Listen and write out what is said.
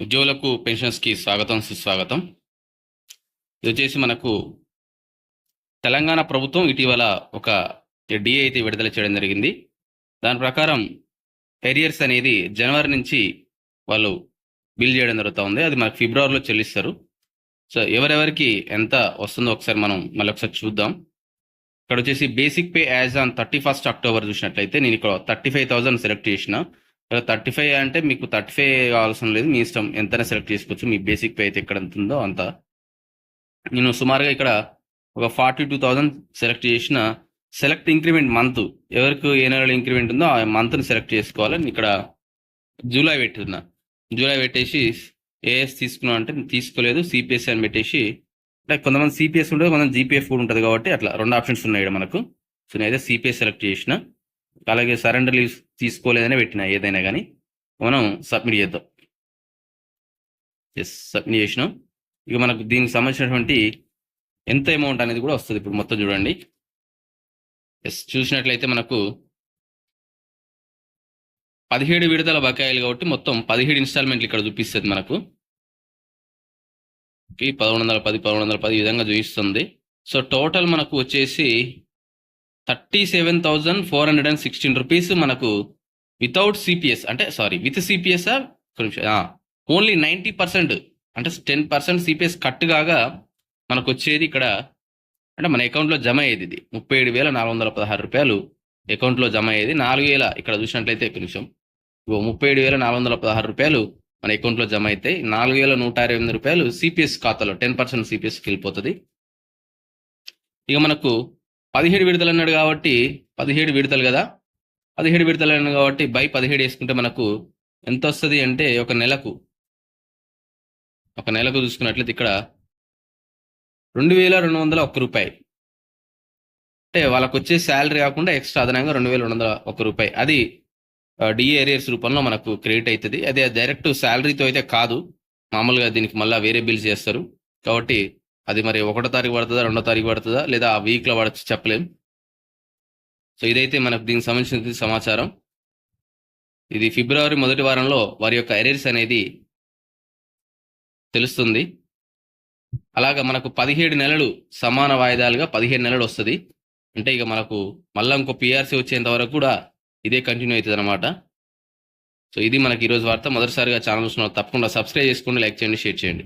ఉద్యోగులకు పెన్షన్స్కి స్వాగతం సుస్వాగతం. ఇది వచ్చేసి మనకు తెలంగాణ ప్రభుత్వం ఇటీవల ఒక డిఏ అయితే విడుదల చేయడం జరిగింది. దాని ప్రకారం ఎరియర్స్ అనేది జనవరి నుంచి వాళ్ళు బిల్ చేయడం జరుగుతూ ఉంది. అది మనకు ఫిబ్రవరిలో చెల్లిస్తారు. సో ఎవరెవరికి ఎంత వస్తుందో ఒకసారి మనం మళ్ళీ ఒకసారి చూద్దాం. ఇక్కడ వచ్చేసి basic pay as on thirty first October చూసినట్లయితే నేను ఇక్కడ థర్టీ ఫైవ్ థౌసండ్ సెలెక్ట్ చేసిన. థర్టీ ఫైవ్ అంటే మీకు థర్టీ ఫైవ్ కావాల్సిన లేదు మీ ఇష్టం. ఎంతైనా సెలెక్ట్ చేసుకోవచ్చు. మీ బేసిక్ పే అయితే ఎక్కడ ఎంత ఉందో అంత. నేను సుమారుగా ఇక్కడ ఒక ఫార్టీ టూ థౌజండ్ సెలెక్ట్ చేసిన సెలెక్ట్ ఇంక్రిమెంట్ మంత్ ఎవరికి ఏ నెలలో ఇంక్రిమెంట్ ఉందో ఆ మంత్ని సెలెక్ట్ చేసుకోవాలి. ఇక్కడ జూలై పెట్టున్నా జూలై పెట్టేసి ఏఎస్ తీసుకున్నా అంటే తీసుకోలేదు. సిపిఎస్ అని పెట్టేసి అంటే కొంతమంది సిపిఎస్ ఉంటుంది కొంతమంది జీపీఎఫ్ కూడా ఉంటుంది కాబట్టి అట్లా రెండు ఆప్షన్స్ ఉన్నాయి మనకు. సో నేనైతే సిపిఎస్ సెలెక్ట్ చేసిన. అలాగే సరెండర్ లీవ్స్ తీసుకోలేదనే పెట్టిన ఏదైనా కానీ మనం సబ్మిట్ చేద్దాం. ఎస్ సబ్మిట్ చేసినాం. ఇక మనకు దీనికి సంబంధించినటువంటి ఎంత అమౌంట్ అనేది కూడా వస్తుంది ఇప్పుడు మొత్తం చూడండి. ఎస్ చూసినట్లయితే మనకు పదిహేడు విడుదల బకాయిలు కాబట్టి మొత్తం పదిహేడు ఇన్స్టాల్మెంట్లు ఇక్కడ చూపిస్తుంది మనకు. పదకొండు వందల పది పదకొండు వందల పది విధంగా చూపిస్తుంది. సో టోటల్ మనకు వచ్చేసి thirty seven thousand four hundred and sixteen rupees మనకు వితౌట్ సిపిఎస్ అంటే sorry with CPS only ninety percent అంటే టెన్ పర్సెంట్ సిపిఎస్ కట్ కాగా మనకు వచ్చేది ఇక్కడ. అంటే మన అకౌంట్లో జమ అయ్యేది ఇది. ముప్పై ఏడు వేల నాలుగు వందల పదహారు రూపాయలు అకౌంట్లో జమ అయ్యేది. నాలుగు వేల ఇక్కడ చూసినట్లయితే ఒక నిమిషం. ముప్పై ఏడు వేల నాలుగు వందల పదహారు రూపాయలు మన అకౌంట్లో జమ అవుతాయి నాలుగు వేల నూట అరవై ఎనిమిది రూపాయలు సిపిఎస్ ఖాతాలో టెన్ పర్సెంట్ సిపిఎస్కి వెళ్ళిపోతుంది. ఇక మనకు పదిహేడు విడతలు అన్నాడు కాబట్టి పదిహేడు విడతలు కదా? పదిహేడు విడతలు అన్నాడు కాబట్టి బై పదిహేడు వేసుకుంటే మనకు ఎంత వస్తుంది అంటే ఒక నెలకు. ఒక నెలకు చూసుకున్నట్లయితే ఇక్కడ రెండు వేల రెండు వందల ఒక్క రూపాయి. అంటే వాళ్ళకు వచ్చే శాలరీ కాకుండా ఎక్స్ట్రా అదనంగా రెండు వేల రెండు వందల ఒక్క రూపాయి. అది డిఏరియర్స్ రూపంలో మనకు క్రెడిట్ అవుతుంది అదే డైరెక్ట్ శాలరీతో అయితే కాదు. మామూలుగా దీనికి మళ్ళీ వేరే బిల్స్ చేస్తారు. కాబట్టి అది మరి ఒకటో తారీఖు పడుతుందా రెండో తారీఖు పడుతుందా లేదా ఆ వీక్లో పడచ్చు చెప్పలేం. సో ఇదైతే మనకు దీనికి సంబంధించిన సమాచారం. ఇది ఫిబ్రవరి మొదటి వారంలో వారి యొక్క ఎరేర్స్ అనేది తెలుస్తుంది. అలాగా మనకు పదిహేడు నెలలు సమాన వాయిదాలుగా పదిహేడు నెలలు వస్తుంది. అంటే ఇక మనకు మళ్ళీ ఇంకో పిఆర్సీ వచ్చేంత వరకు కూడా ఇదే కంటిన్యూ అవుతుంది అనమాట సో ఇది మనకి ఈరోజు వార్త. మొదటిసారిగా ఛానల్ తప్పకుండా సబ్స్క్రైబ్ చేసుకోండి లైక్ చేయండి షేర్ చేయండి.